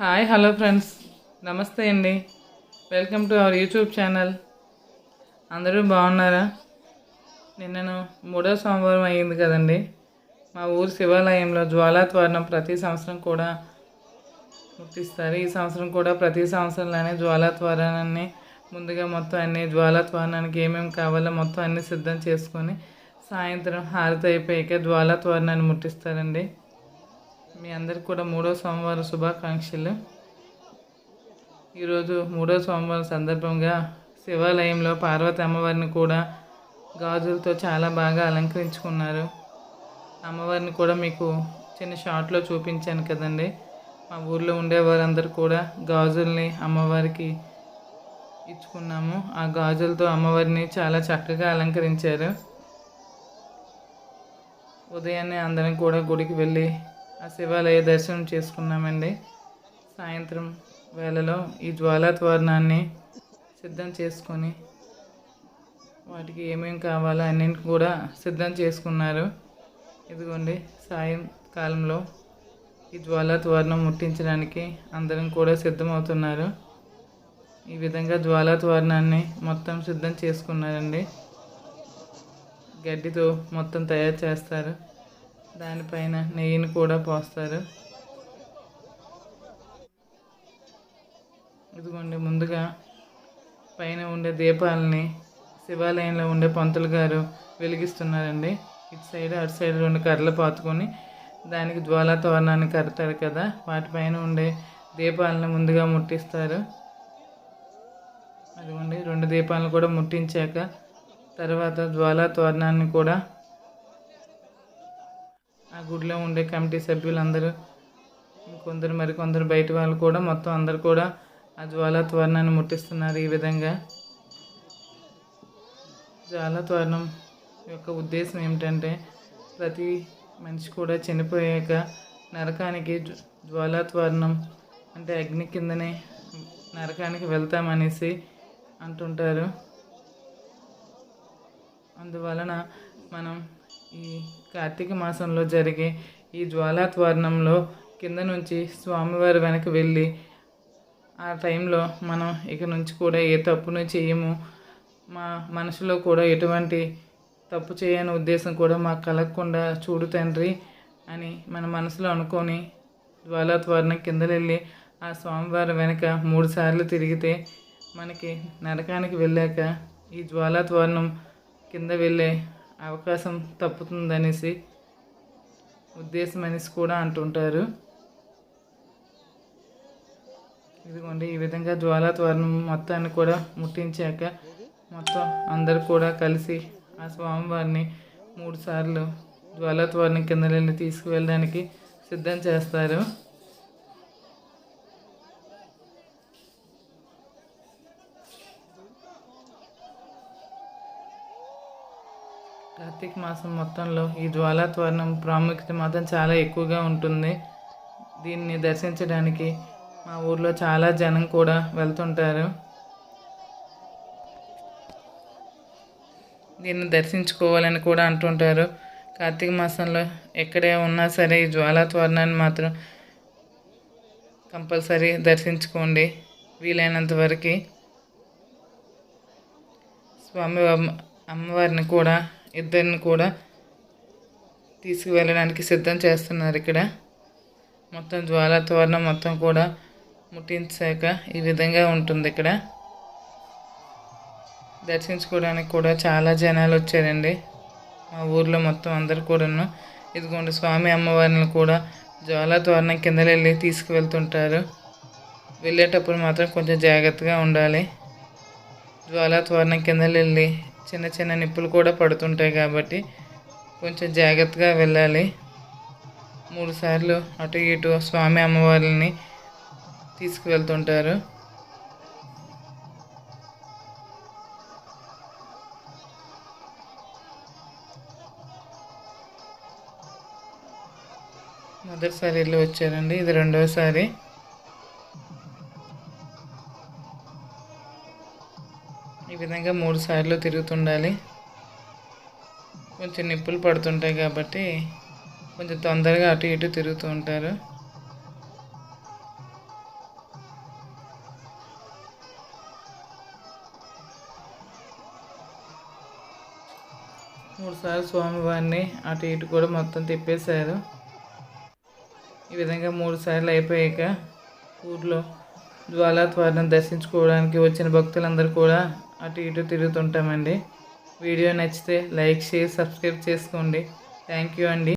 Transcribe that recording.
Hi hello friends. నమస్తే అండి. Welcome to our YouTube channel. అందరూ బాగున్నారా? నిన్నను మూడో సోమవారం అయ్యింది కదండి. మా ఊరు శివాలయంలో జ్వాలాత్వరణం ప్రతి సంవత్సరం కూడా ముట్టిస్తారు ఈ సంవత్సరం కూడా ప్రతి సంవత్సరంలోనే జ్వాలాత్వరణాన్ని ముందుగా మొత్తం అన్ని జ్వాలాత్వరణానికి ఏమేమి కావాలో మొత్తం అన్ని సిద్ధం చేసుకొని సాయంత్రం హారతి అయిపోయాక జ్వాలాత్వరణాన్ని ముట్టిస్తారండి. మీ అందరికి కూడా మూడో సోమవారం శుభాకాంక్షలు. ఈరోజు మూడో సోమవారం సందర్భంగా శివాలయంలో పార్వతి అమ్మవారిని కూడా గాజులతో చాలా బాగా అలంకరించుకున్నారు. అమ్మవారిని కూడా మీకు చిన్న షార్ట్లో చూపించాను కదండి. మా ఊర్లో ఉండేవారందరూ కూడా గాజుల్ని అమ్మవారికి ఇచ్చుకున్నాము. ఆ గాజులతో అమ్మవారిని చాలా చక్కగా అలంకరించారు. ఉదయాన్నే అందరం కూడా గుడికి వెళ్ళి ఆ శివాలయ దర్శనం చేసుకున్నామండి. సాయంత్రం వేళలో ఈ జ్వాలాత్వరణాన్ని సిద్ధం చేసుకొని వాటికి ఏమేమి కావాలో అన్నింటి కూడా సిద్ధం చేసుకున్నారు. ఇదిగోండి సాయంకాలంలో ఈ జ్వాలాత్వరణం ముట్టించడానికి అందరం కూడా సిద్ధమవుతున్నారు. ఈ విధంగా జ్వాలాత్వరణాన్ని మొత్తం సిద్ధం చేసుకున్నారండి. గడ్డితో మొత్తం తయారు చేస్తారు. దానిపైన నెయ్యిని కూడా పోస్తారు. ఇదిగోండి ముందుగా పైన ఉండే దీపాలని శివాలయంలో ఉండే పంతులు గారు వెలిగిస్తున్నారండి. ఇటు సైడ్ అటు సైడ్ రెండు కర్రలు పాతుకొని దానికి జ్వాలా తోరణాన్ని కడతారు కదా. వాటిపైన ఉండే దీపాలను ముందుగా ముట్టిస్తారు. అదిగోండి రెండు దీపాలను కూడా ముట్టించాక తర్వాత జ్వాలా తోరణాన్ని కూడా ఆ గుడిలో ఉండే కమిటీ సభ్యులందరూ కొందరు మరి కొందరు బయట వాళ్ళు కూడా మొత్తం అందరు కూడా ఆ జ్వాలా త్వరణాన్ని ముట్టిస్తున్నారు ఈ విధంగా. జ్వాలా త్వరణం యొక్క ఉద్దేశం ఏమిటంటే ప్రతి మనిషి కూడా చనిపోయాక నరకానికి జ్వ- జ్వాలా అంటే అగ్ని కిందనే నరకానికి వెళ్తామనేసి అంటుంటారు. అందువలన మనం ఈ కార్తీక మాసంలో జరిగే ఈ జ్వాలాత్వర్ణంలో కింద నుంచి స్వామివారి వెనక వెళ్ళి ఆ టైంలో మనం ఇక నుంచి కూడా ఏ తప్పును చేయము మా మనసులో కూడా ఎటువంటి తప్పు చేయని ఉద్దేశం కూడా మాకు కలగకుండా చూడు తండ్రి అని మన మనసులో అనుకొని జ్వాలాత్వరణం కింద వెళ్ళి ఆ స్వామివారి వెనక మూడు సార్లు తిరిగితే మనకి నరకానికి వెళ్ళాక ఈ జ్వాలాత్వర్ణం కింద వెళ్ళే అవకాశం తప్పుతుందనేసి ఉద్దేశం అనేసి కూడా అంటుంటారు. ఇదిగోండి ఈ విధంగా జ్వాలాత్వరణం మొత్తాన్ని కూడా ముట్టించాక మొత్తం అందరు కూడా కలిసి ఆ స్వామివారిని మూడు సార్లు జ్వాలాత్వరణం కింద వెళ్ళి తీసుకువెళ్ళడానికి సిద్ధం చేస్తారు. కార్తీక మాసం మొత్తంలో ఈ జ్వాలాత్వరణం ప్రాముఖ్యత మాత్రం చాలా ఎక్కువగా ఉంటుంది. దీన్ని దర్శించడానికి మా ఊర్లో చాలా జనం కూడా వెళ్తుంటారు. దీన్ని దర్శించుకోవాలని కూడా అంటుంటారు. కార్తీక మాసంలో ఎక్కడే ఉన్నా సరే ఈ జ్వాలాత్వరణాన్ని మాత్రం కంపల్సరీ దర్శించుకోండి. వీలైనంత వరకు స్వామి అమ్మవారిని కూడా ఇద్దరిని కూడా తీసుకువెళ్ళడానికి సిద్ధం చేస్తున్నారు ఇక్కడ. మొత్తం జ్వాలా తోరణం మొత్తం కూడా ముట్టించాక ఈ విధంగా ఉంటుంది ఇక్కడ. దర్శించుకోవడానికి కూడా చాలా జనాలు వచ్చారండి. మా ఊర్లో మొత్తం అందరు కూడాను. ఇదిగోండి స్వామి అమ్మవారిని కూడా జ్వాలా తోరణం కింద వెళ్ళి తీసుకువెళ్తుంటారు. వెళ్ళేటప్పుడు మాత్రం కొంచెం జాగ్రత్తగా ఉండాలి. జ్వాలా తోరణం కింద వెళ్ళి చిన్న చిన్న నిప్పులు కూడా పడుతుంటాయి కాబట్టి కొంచెం జాగ్రత్తగా వెళ్ళాలి. మూడు సార్లు అటు ఇటు స్వామి అమ్మవారిని తీసుకువెళ్తుంటారు. మొదటిసారి వెళ్ళి వచ్చారండి. ఇది రెండవసారి ఈ విధంగా మూడు సార్లు తిరుగుతుండాలి. కొంచెం నిప్పులు పడుతుంటాయి కాబట్టి కొంచెం తొందరగా అటు ఇటు తిరుగుతూ ఉంటారు. మూడుసార్లు స్వామివారిని అటు ఇటు కూడా మొత్తం తిప్పేశారు. ఈ విధంగా మూడు సార్లు అయిపోయాక ఊర్లో జ్వాలా త్వరను దర్శించుకోవడానికి వచ్చిన భక్తులందరూ కూడా అటు ఇటు తిరుగుతుంటామండి. వీడియో నచ్చితే లైక్ షేర్ సబ్స్క్రైబ్ చేసుకోండి. థ్యాంక్ యూ అండి.